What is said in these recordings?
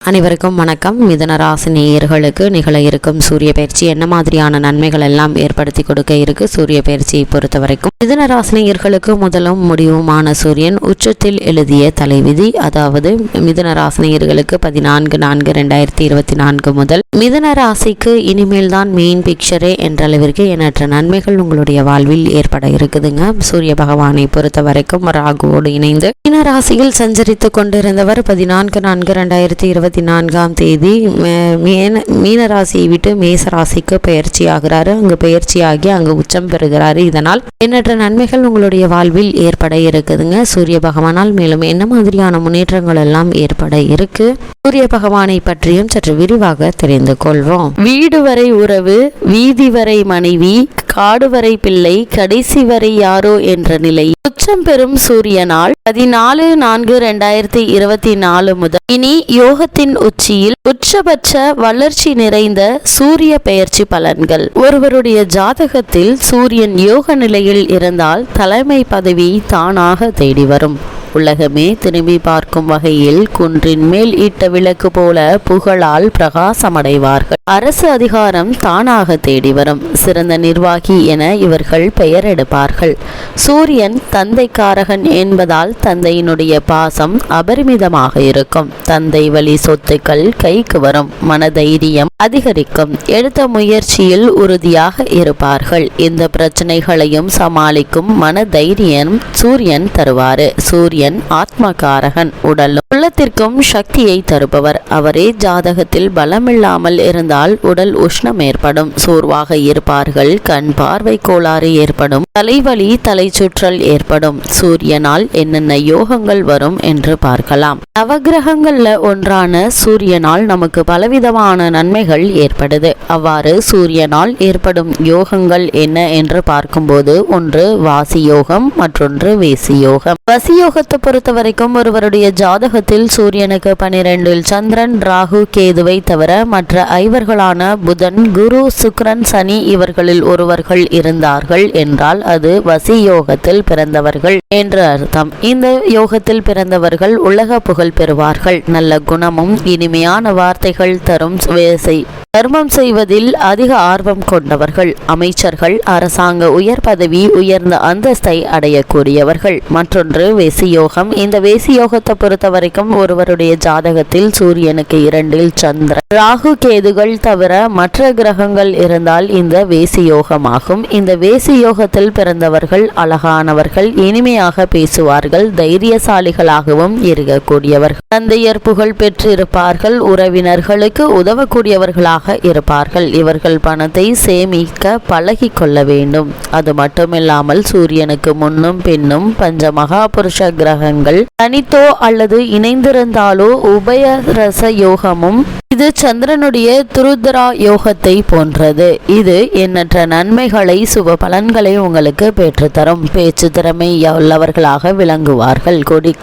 அனைவருக்கும் வணக்கம். மிதன ராசி நேயர்களுக்கு நிகழ இருக்கும் சூரிய பயிற்சி என்ன மாதிரியான நன்மைகள் எல்லாம் ஏற்படுத்தி கொடுக்க இருக்கு? சூரிய பயிற்சியை பொறுத்த வரைக்கும் மிதன ராசி நேயர்களுக்கு முதலும் முடிவுமான சூரியன் உச்சத்தில் எழுதிய தலைவிதி அதாவது மிதன ராசி நேயர்களுக்கு பதினான்கு நான்கு ரெண்டாயிரத்தி இருபத்தி நான்கு முதல் மிதன ராசிக்கு இனிமேல் தான் மெயின் பிக்சரே என்ற அளவிற்கு எண்ணற்ற நன்மைகள் உங்களுடைய வாழ்வில் ஏற்பட இருக்குதுங்க. சூரிய பகவானை பொறுத்த வரைக்கும் ராகுவோடு இணைந்து மீன ராசியில் சஞ்சரித்து கொண்டிருந்தவர் பதினான்கு நான்கு ரெண்டாயிரத்தி இருபத்தி நான்காம் தேதி மீன மீன ராசியை விட்டு மேச ராசிக்கு பயிற்சி ஆகிறாரு அங்கு பயிற்சியாகி அங்கு உச்சம் பெறுகிறாரு. இதனால் எண்ணற்ற நன்மைகள் உங்களுடைய வாழ்வில் ஏற்பட இருக்குதுங்க. சூரிய பகவானால் மேலும் என்ன மாதிரியான முன்னேற்றங்கள் எல்லாம் ஏற்பட இருக்கு? சூரிய பகவானை பற்றியும் சற்று விரிவாக தெரிந்து கொள்வோம். வீடு வரை உறவு வீதி வரை மனைவி காடு வரை பிள்ளை கடைசி வரை யாரோ என்ற நிலை. உச்சம் பெறும் சூரியனால் பதினாலு நான்கு ரெண்டாயிரத்தி இருபத்தி நாலு முதல். இனி யோகத்தின் உச்சியில் உச்சபட்ச வளர்ச்சி நிறைந்த சூரிய பெயர்ச்சி பலன்கள். ஒருவருடைய ஜாதகத்தில் சூரியன் யோக நிலையில் இருந்தால் தலைமை பதவி தானாக தேடி வரும். உலகமே திரும்பி பார்க்கும் வகையில் குன்றின் மேல் இட்ட விளக்கு போல புகழால் பிரகாசமடைவார்கள். அரசு அதிகாரம் தானாக தேடி வரும். சிறந்த நிர்வாகி என இவர்கள் பெயர் எடுப்பார்கள் சூரியன் தந்தைக்காரகன் என்பதால் தந்தையினுடைய பாசம் அபரிமிதமாக இருக்கும். தந்தை வழி சொத்துக்கள் கைக்கு வரும். மனதைரியம் அதிகரிக்கும். எடுத்த முயற்சியில் உறுதியாக இருப்பார்கள். இந்த பிரச்சனைகளையும் சமாளிக்கும் மனதைரியம் சூரியன் தருவாரு. சூரியன் ஆத்மகாரகன் உடலும் உள்ளத்திற்கும் சக்தியை தருபவர். அவரே ஜாதகத்தில் பலமில்லாமல் இருந்தால் உடல் உஷ்ணம் ஏற்படும். சோர்வாக இருப்பார்கள். கண் பார்வை கோளாறு ஏற்படும். தலைவலி தலை சுற்றல் ஏற்படும். சூரியனால் என்னென்ன யோகங்கள் வரும் என்று பார்க்கலாம். நவகிரகங்கள்ல ஒன்றான சூரியனால் நமக்கு பலவிதமான நன்மைகள் ஏற்படுது. அவ்வாறு சூரியனால் ஏற்படும் யோகங்கள் என்ன என்று பார்க்கும்போது ஒன்று வாசி யோகம் மற்றொன்று வேசி யோகம் வசி யோகத்தை பொறுத்த வரைக்கும் ஒருவருடைய ஜாதகத்தில் சூரியனுக்கு பனிரெண்டில் சந்திரன் ராகு கேதுவை தவிர மற்ற ஐவர்களான புதன் குரு சுக்ரன் சனி இவர்களில் ஒருவர்கள் இருந்தார்கள் என்றால் அது வசி யோகத்தில் பிறந்தவர்கள் என்று அர்த்தம். இந்த யோகத்தில் பிறந்தவர்கள் உலக புகழ் பெறுவார்கள். நல்ல குணமும் இனிமையான வார்த்தைகள் தரும் வேசை. தர்மம் செய்வதில் அதிக ஆர்வம் கொண்டவர்கள். அமைச்சர்கள் அரசாங்க உயர் பதவி உயர்ந்த அந்தஸ்தை அடையக்கூடியவர்கள். மற்றொன்று வேசியோகம். இந்த வேசியோகத்தை பொறுத்த வரைக்கும் ஒருவருடைய ஜாதகத்தில் சூரியனுக்கு இரண்டில் சந்திரன். ராகு கேதுகள் தவிர மற்ற கிரகங்கள் இருந்தால் இந்த வேசியோகமாகும். இந்த வேசியோகத்தில் பிறந்தவர்கள் அழகானவர்கள் இனிமையாக பேசுவார்கள் தைரியசாலிகளாகவும் இருக்கக்கூடியவர்கள். தந்தையர் புகழ் பெற்றிருப்பார்கள் உறவினர்களுக்கு உதவக்கூடியவர்களாக இருப்பார்கள். இவர்கள் பணத்தை சேமிக்க பழகி கொள்ள வேண்டும். அது மட்டுமில்லாமல் சூரியனுக்கு முன்னும் பின்னும் பஞ்ச மகாபுருஷ கிரகங்கள் தனித்தோ அல்லது இணைந்திருந்தாலோ உபயரச யோகமும் இது சந்திரனுடைய துருத்ரா யோகத்தை போன்றது. இது எண்ணற்ற நன்மைகளை சுப பலன்களை உங்களுக்கு பெற்றுத்தரும். பேச்சு திறமை உள்ளவர்களாக விளங்குவார்கள். கொடி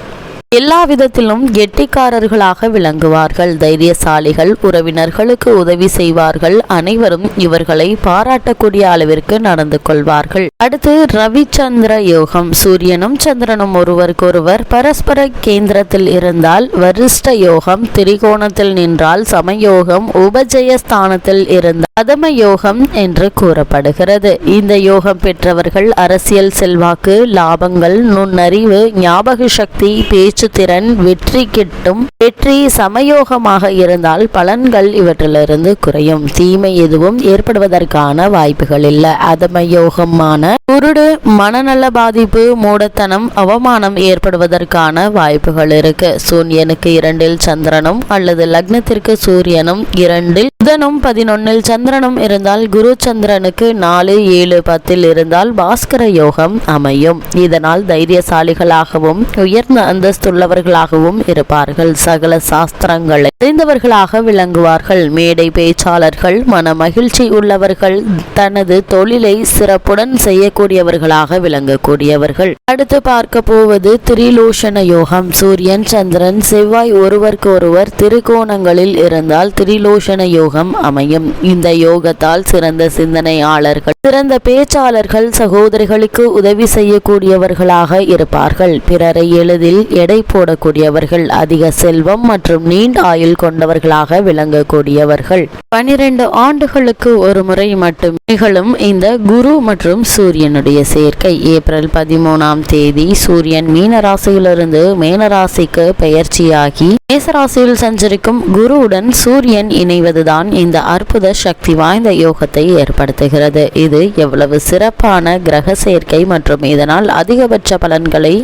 எல்லா விதத்திலும் கெட்டிக்காரர்களாக விளங்குவார்கள். தைரியசாலிகள் உறவினர்களுக்கு உதவி செய்வார்கள். அனைவரும் இவர்களை பாராட்டக்கூடிய அளவிற்கு நடந்து கொள்வார்கள். அடுத்து ரவிச்சந்திர யோகம். சூரியனும் சந்திரனும் ஒருவருக்கொருவர் பரஸ்பர கேந்திரத்தில் இருந்தால் வரிஷ்ட யோகம் திரிகோணத்தில் நின்றால் சமயோகம் உபஜய ஸ்தானத்தில் இருந்தால் அதம யோகம் என்று கூறப்படுகிறது. இந்த யோகம் பெற்றவர்கள் அரசியல் செல்வாக்கு லாபங்கள் நுண்ணறிவு ஞாபக சக்தி பேச்சு திறன் வெற்றி கிட்டும் வெற்றி சமயோகமாக இருந்தால் பலன்கள் இவற்றிலிருந்து குறையும். தீமை எதுவும் ஏற்படுவதற்கான வாய்ப்புகள் இல்லை. அதமயோகமான குருடு மனநல பாதிப்பு மூடத்தனம் அவமானம் ஏற்படுவதற்கான வாய்ப்புகள் இருக்கு. சூரியனுக்கு இரண்டில் சந்திரனும் அல்லது லக்னத்திற்கு சூரியனும் இரண்டில் புதனும் பதினொன்னில் சந்திரனும் இருந்தால் குரு சந்திரனுக்கு நாலு ஏழு பத்தில் இருந்தால் பாஸ்கர யோகம் அமையும். இதனால் தைரியசாலிகளாகவும் உயர்ந்த அந்தஸ்து அந்தஸ்துள்ளவர்களாகவும் இருப்பார்கள். சகல சாஸ்திரங்களை அறிந்தவர்களாக விளங்குவார்கள். மேடை பேச்சாளர்கள் மன மகிழ்ச்சி உள்ளவர்கள் தனது தொழிலை சிறப்புடன் செய்யக்கூடியவர்களாக விளங்கக்கூடியவர்கள். அடுத்து பார்க்க போவது திரிலோஷன யோகம். சூரியன் சந்திரன் செவ்வாய் ஒருவருக்கு ஒருவர் திருக்கோணங்களில் இருந்தால் திரிலோஷன யோகம் அமையும். இந்த யோகத்தால் சிறந்த சிந்தனையாளர்கள் சிறந்த பேச்சாளர்கள் சகோதரிகளுக்கு உதவி செய்யக்கூடியவர்களாக இருப்பார்கள். பிறரை எளிதில் எடை போடக்கூடியவர்கள் அதிக செல்வம் மற்றும் நீண்ட ஆயுள் கொண்டவர்களாக விளங்கக்கூடியவர்கள். பனிரெண்டு ஆண்டுகளுக்கு ஒரு முறை மட்டும் நிகழும் இந்த குரு மற்றும் சூரியனுடைய சேர்க்கை. ஏப்ரல் பதிமூணாம் தேதி சூரியன் மீனராசியிலிருந்து மேனராசிக்கு பெயர்ச்சியாகி மேசராசியில் சஞ்சரிக்கும் குருவுடன் சூரியன் இணைவதுதான் இந்த அற்புத சக்தி வாய்ந்த யோகத்தை ஏற்படுத்துகிறது. இது எவ்வளவு சிறப்பான கிரக சேர்க்கை மற்றும் இதனால் அதிகபட்ச பலன்களை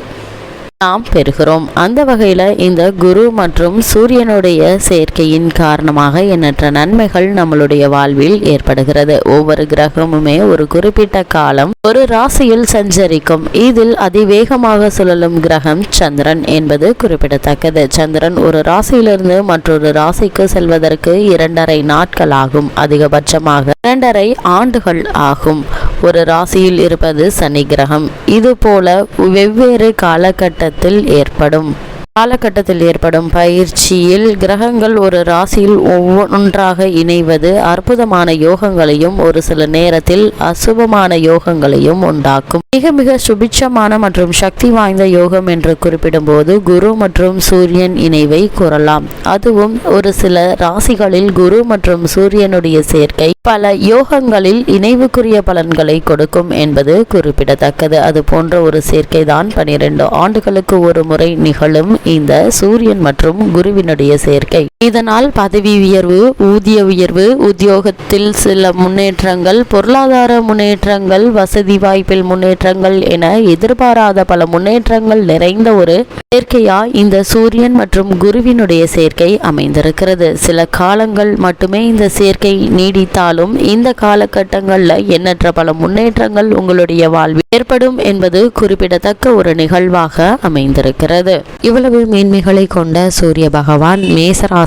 நாம் பெறுகிறோம். அந்த வகையில் இந்த குரு மற்றும் சூரியனுடைய சேர்க்கையின் காரணமாக எண்ணற்ற நன்மைகள் நம்மளுடைய வாழ்வில் ஏற்படுகிறது. ஒவ்வொரு கிரகமுமே ஒரு குறிப்பிட்ட காலம் ஒரு ராசியில் சஞ்சரிக்கும். இதில் அதிவேகமாக சுழலும் கிரகம் சந்திரன் என்பது குறிப்பிடத்தக்கது. சந்திரன் ஒரு ராசியிலிருந்து மற்றொரு ராசிக்கு செல்வதற்கு இரண்டரை நாட்கள் ஆகும். அதிகபட்சமாக இரண்டரை ஆண்டுகள் ஆகும். ஒரு ராசியில் இருப்பது சனி கிரகம். இதுபோல வெவ்வேறு காலகட்டத்தில் ஏற்படும். காலகட்டத்தில் ஏற்படும் பயிற்சியில் கிரகங்கள் ஒரு ராசியில் ஒவ்வொன்றாக இணைவது அற்புதமான யோகங்களையும் ஒரு சில நேரத்தில் அசுபமான யோகங்களையும் உண்டாக்கும். மிக மிக சுபிட்சமான மற்றும் சக்தி வாய்ந்த யோகம் என்று குறிப்பிடும்போது குரு மற்றும் சூரியன் இணைவை கூறலாம். அதுவும் ஒரு சில ராசிகளில் குரு மற்றும் சூரியனுடைய சேர்க்கை பல யோகங்களில் இணைவுக்குரிய பலன்களை கொடுக்கும் என்பது குறிப்பிடத்தக்கது. அது போன்ற ஒரு சேர்க்கை தான் பனிரெண்டு ஆண்டுகளுக்கு ஒரு முறை நிகழும் இந்த சூரியன் மற்றும் குருவினுடைய சேர்க்கை. இதனால் பதவி உயர்வு ஊதிய உயர்வு உத்தியோகத்தில் சில முன்னேற்றங்கள் பொருளாதார முன்னேற்றங்கள் வசதி வாய்ப்பில் முன்னேற்றங்கள் என எதிர்பாராத பல முன்னேற்றங்கள் நிறைந்த ஒரு சேர்க்கையா இந்த சூரியன் மற்றும் குருவினுடைய சேர்க்கை அமைந்திருக்கிறது. சில காலங்கள் மட்டுமே இந்த சேர்க்கை நீடித்தாலும் இந்த காலகட்டங்களில் எண்ணற்ற பல முன்னேற்றங்கள் உங்களுடைய வாழ்வில் ஏற்படும் என்பது குறிப்பிடத்தக்க ஒரு நிகழ்வாக அமைந்திருக்கிறது. இவ்வளவு மேன்மைகளை கொண்ட சூரிய பகவான்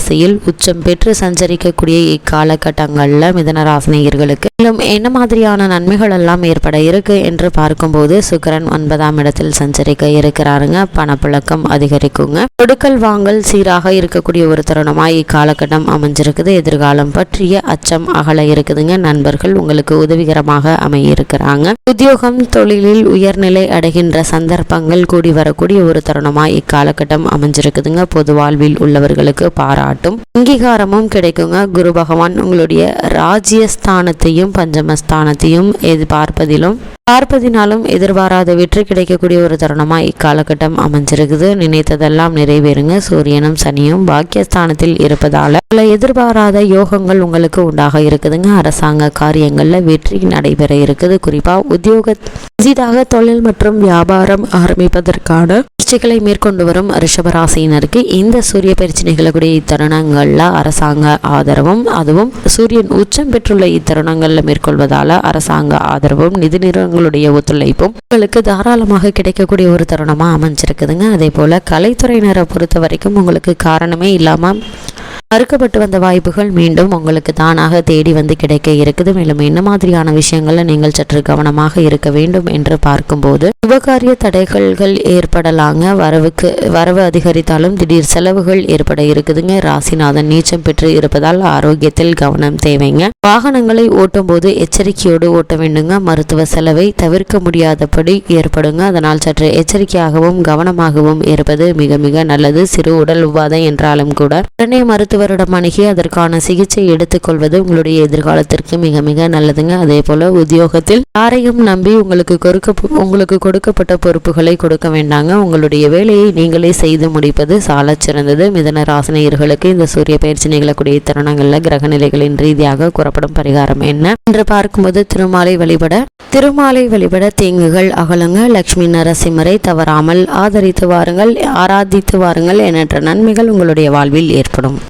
ராசியில் உச்சம் பெற்று சஞ்சரிக்கக்கூடிய இக்காலகட்டங்களில் மிதனராசினியர்களுக்கு மேலும் என்ன மாதிரியான நன்மைகள் எல்லாம் ஏற்பட இருக்கு என்று பார்க்கும்போது சுக்கரன் ஒன்பதாம் இடத்தில் சஞ்சரிக்க இருக்கிறாருங்க. பணப்புழக்கம் அதிகரிக்குங்க. கொடுக்கல் வாங்கல் சீராக இருக்கக்கூடிய ஒரு தருணமாக இக்காலகட்டம் அமைஞ்சிருக்குது. எதிர்காலம் பற்றிய அச்சம் அகல இருக்குதுங்க. நண்பர்கள் உங்களுக்கு உதவிகரமாக அமையிருக்கிறாங்க. உத்தியோகம் தொழிலில் உயர்நிலை அடைகின்ற சந்தர்ப்பங்கள் கூடி வரக்கூடிய ஒரு தருணமாக இக்காலகட்டம் அமைஞ்சிருக்குதுங்க. பொது வாழ்வில் உள்ளவர்களுக்கு பாராட்டும் அங்கீகாரமும் கிடைக்குங்க. குரு பகவான் உங்களுடைய ராஜ்யஸ்தானத்தையும் பஞ்சமஸ்தானத்தையும் எதிர்பார்ப்பதிலும் பார்ப்பதினாலும் எதிர்பாராத வெற்றி கிடைக்கக்கூடிய ஒரு தருணமாக இக்காலகட்டம் அமைஞ்சிருக்குது. நினைத்ததெல்லாம் நிறைவேறுங்க. சூரியனும் சனியும் பாக்கியஸ்தானத்தில் இருப்பதால் பல எதிர்பாராத யோகங்கள் உங்களுக்கு உண்டாக இருக்குதுங்க. அரசாங்க காரியங்களில் வெற்றி நடைபெற இருக்குது. குறிப்பாக உத்தியோக புதிதாக தொழில் மற்றும் வியாபாரம் ஆரம்பிப்பதற்கான முயற்சிகளை மேற்கொண்டு வரும் ரிஷபராசினருக்கு இந்த சூரிய பயிற்சி நிகழக்கூடிய இத்தருணங்களில் அரசாங்க ஆதரவும் அதுவும் சூரியன் உச்சம் பெற்றுள்ள இத்தருணங்களில் மேற்கொள்வதால் அரசாங்க ஆதரவும் நிதி நிறுவனங்களுடைய ஒத்துழைப்பும் உங்களுக்கு தாராளமாக கிடைக்கக்கூடிய ஒரு தருணமாக அமைஞ்சிருக்குதுங்க. அதே போல கலைத்துறையினரை பொறுத்த வரைக்கும் உங்களுக்கு காரணமே இல்லாமல் மறுக்கப்பட்டு வந்த வாய்ப்புகள் மீண்டும் உங்களுக்கு தானாக தேடி வந்து கிடைக்க இருக்குது. மேலும் என்ன மாதிரியான விஷயங்களில் நீங்கள் சற்று கவனமாக இருக்க வேண்டும் என்று பார்க்கும்போது சுபகாரிய தடைகள்கள் ஏற்படலாங்க. வரவுக்கு வரவு அதிகரித்தாலும் திடீர் செலவுகள் ஏற்பட இருக்குதுங்க. ராசிநாதன் நீச்சம் பெற்று இருப்பதால் ஆரோக்கியத்தில் கவனம் தேவைங்க. வாகனங்களை ஓட்டும் போது எச்சரிக்கையோடு ஓட்ட வேண்டுங்க. மருத்துவ செலவை தவிர்க்க முடியாதபடி ஏற்படுங்க. அதனால் சற்று எச்சரிக்கையாகவும் கவனமாகவும் இருப்பது மிக மிக நல்லது. சிறு உடல் உபாதை என்றாலும் கூட. உடனே மருத்துவரிடம் அணுகி அதற்கான சிகிச்சை எடுத்துக்கொள்வது உங்களுடைய எதிர்காலத்திற்கு மிக மிக நல்லதுங்க. அதே போல உத்தியோகத்தில் யாரையும் நம்பி உங்களுக்கு கொடுக்க உங்களுக்கு கொடுக்கப்பட்ட பொறுப்புகளை கொடுக்க வேண்டாங்க. உங்களுடைய வேலையை நீங்களே செய்து முடிப்பது சாலச் சிறந்தது. மிதன ராசினியர்களுக்கு இந்த சூரிய பயிற்சி நிகழக்கூடிய தருணங்களில் கிரக நிலைகளின் ரீதியாக கூறப்படும் பரிகாரம் என்ன? என்று பார்க்கும்போது திருமாலை வழிபட திருமாலை வழிபட தீங்குகள் அகலுங்க. லக்ஷ்மி நரசிம்மரை தவறாமல் ஆதரித்து வாருங்கள் ஆராதித்து வாருங்கள் எண்ணற்ற நன்மைகள் உங்களுடைய வாழ்வில் ஏற்படும்.